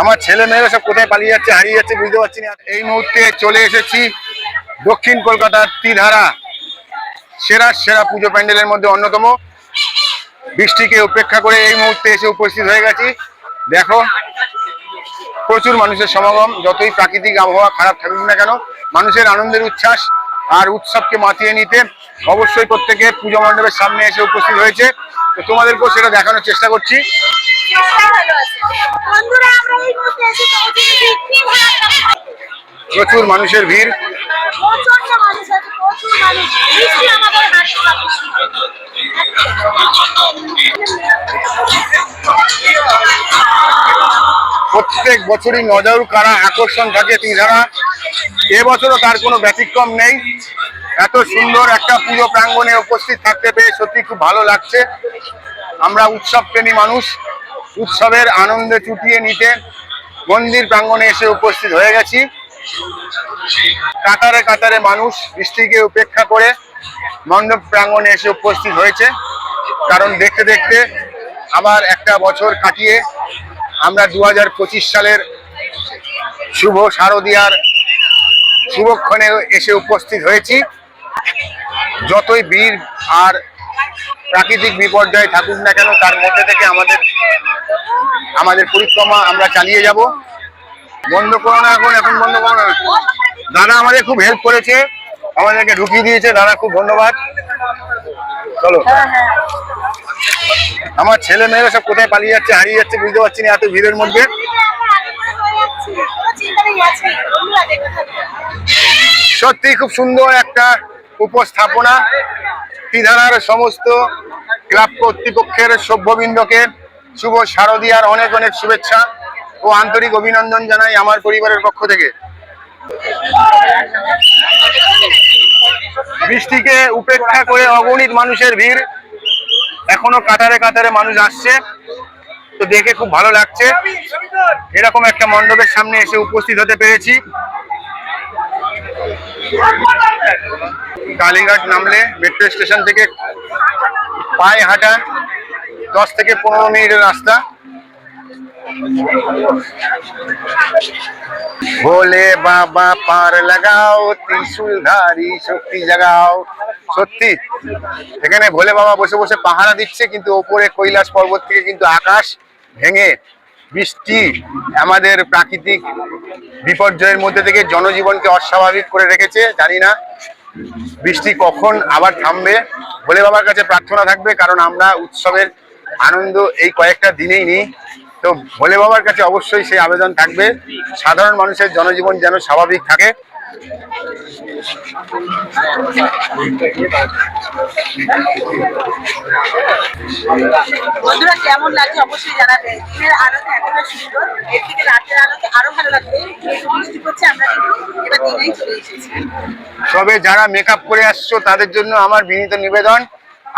আমার ছেলে মেয়েরা সব কোথায় পালিয়ে যাচ্ছে, হারিয়ে যাচ্ছে বুঝতে পারছি না। এই মুহূর্তে চলে এসেছি দক্ষিণ কলকাতার ত্রিধারা সেরা সেরা পুজো প্যান্ডেলের মধ্যে অন্যতম। বৃষ্টিকে উপেক্ষা করে এই মুহূর্তে এসে উপস্থিত হয়ে গেছি। দেখো, প্রচুর মানুষের সমাগম, যতই প্রাকৃতিক আবহাওয়া খারাপ থাকুক না কেন, মানুষের আনন্দের উচ্ছ্বাস আর উৎসবকে মাতিয়ে নিতে অবশ্যই প্রত্যেকে পুজো মণ্ডপের সামনে এসে উপস্থিত হয়েছে। তো তোমাদেরকেও সেটা দেখানোর চেষ্টা করছি। প্রচুর মানুষের ভিড়। প্রত্যেক বছরই নজর কারা আকর্ষণ থাকে ত্রিধারা এবছরও তার কোনো ব্যতিক্রম নেই। এত সুন্দর একটা পুজো প্রাঙ্গণে উপস্থিত থাকতে পেরে সত্যি খুব ভালো লাগছে। আমরা উৎসব প্রেমী মানুষ। উৎসবের আনন্দে চুটিয়ে নিতে মন্দির প্রাঙ্গণে এসে উপস্থিত হয়ে গেছি। কাতারে কাতারে মানুষ বৃষ্টিকে উপেক্ষা করে মণ্ডপ প্রাঙ্গণে এসে উপস্থিত হয়েছে। কারণ দেখতে দেখতে আবার একটা বছর কাটিয়ে আমরা দু হাজার পঁচিশ সালের শুভ শারদিয়ার শুভক্ষণে এসে উপস্থিত হয়েছি। যতই বীর আর প্রাকৃতিক বিপর্যয় থাকুক না কেন তার মধ্যে থেকে আমাদের আমাদের পরিক্রমা আমরা চালিয়ে যাব। বন্ধ করো না এখন এখন বন্ধ করো না। দাদা আমাদের খুব হেল্প করেছে আমাদেরকে ঢুকিয়ে দিয়েছে দাদা খুব ধন্যবাদ। চলো। আমার ছেলে মেয়েরা সব কোথায় পালিয়ে যাচ্ছে হারিয়ে যাচ্ছে বুঝতে পারছি না এত ভিড়ের মধ্যে। সত্যি খুব সুন্দর একটা উপস্থাপনা। ত্রিধারার সমস্ত ক্লাব কর্তৃপক্ষের সভ্যবৃন্দকে শুভ শারদিয়ার অনেক অনেক শুভেচ্ছা ও আন্তরিক অভিনন্দন জানাই আমার পরিবারের পক্ষ থেকে। বৃষ্টিকে উপেক্ষা করে অগণিত মানুষের ভিড় এখনও কাতারে কাতারে মানুষ আসছে। তো দেখে খুব ভালো লাগছে। এরকম একটা মণ্ডপের সামনে এসে উপস্থিত হতে পেরেছি। কালীঘাট নামলে মেট্রো স্টেশন থেকে পায়ে হাঁটা দশ থেকে পনেরো মিনিটের রাস্তা। ভোলে বাবা পার লাগাও ত্রিশুলধারী শক্তি জাগাও। সত্যি, এখানে ভোলে বাবা বসে বসে পাহারা দিচ্ছে, কিন্তু ওপরে কৈলাস পর্বত থেকে কিন্তু আকাশ ভেঙে বৃষ্টি আমাদের প্রাকৃতিক বিপর্যয়ের মধ্যে থেকে জনজীবনকে অস্বাভাবিক করে রেখেছে, জানি না। বৃষ্টি কখন আবার থামবে ভোলে বাবার কাছে প্রার্থনা থাকবে, কারণ আমরা উৎসবের আনন্দ এই কয়েকটা দিনেই নিই। তো ভোলে বাবার কাছে অবশ্যই সেই আবেদন থাকবে। সাধারণ মানুষের জনজীবন যেন স্বাভাবিক থাকে। বন্ধুরা, কেমন লাগছে অবশ্যই জানাবে। দিনের আলোতে এতটা সুন্দর, এর থেকে রাতের আলোতে আরও ভালো লাগবে। বৃষ্টি করছে আমরা কিন্তু এবার দিনেই চলে এসেছি। তবে যারা মেকআপ করে আসছো, তাদের জন্য আমার বিনীত নিবেদন,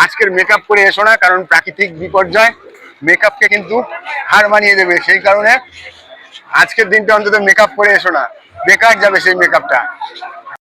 আজকের মেকআপ করে এসো না, কারণ প্রাকৃতিক বিপর্যয় মেকআপকে কিন্তু হার মানিয়ে দেবে। সেই কারণে আজকের দিনটা অন্তত মেকআপ করে এসো না। বেকার যাবে সেই মেকআপটা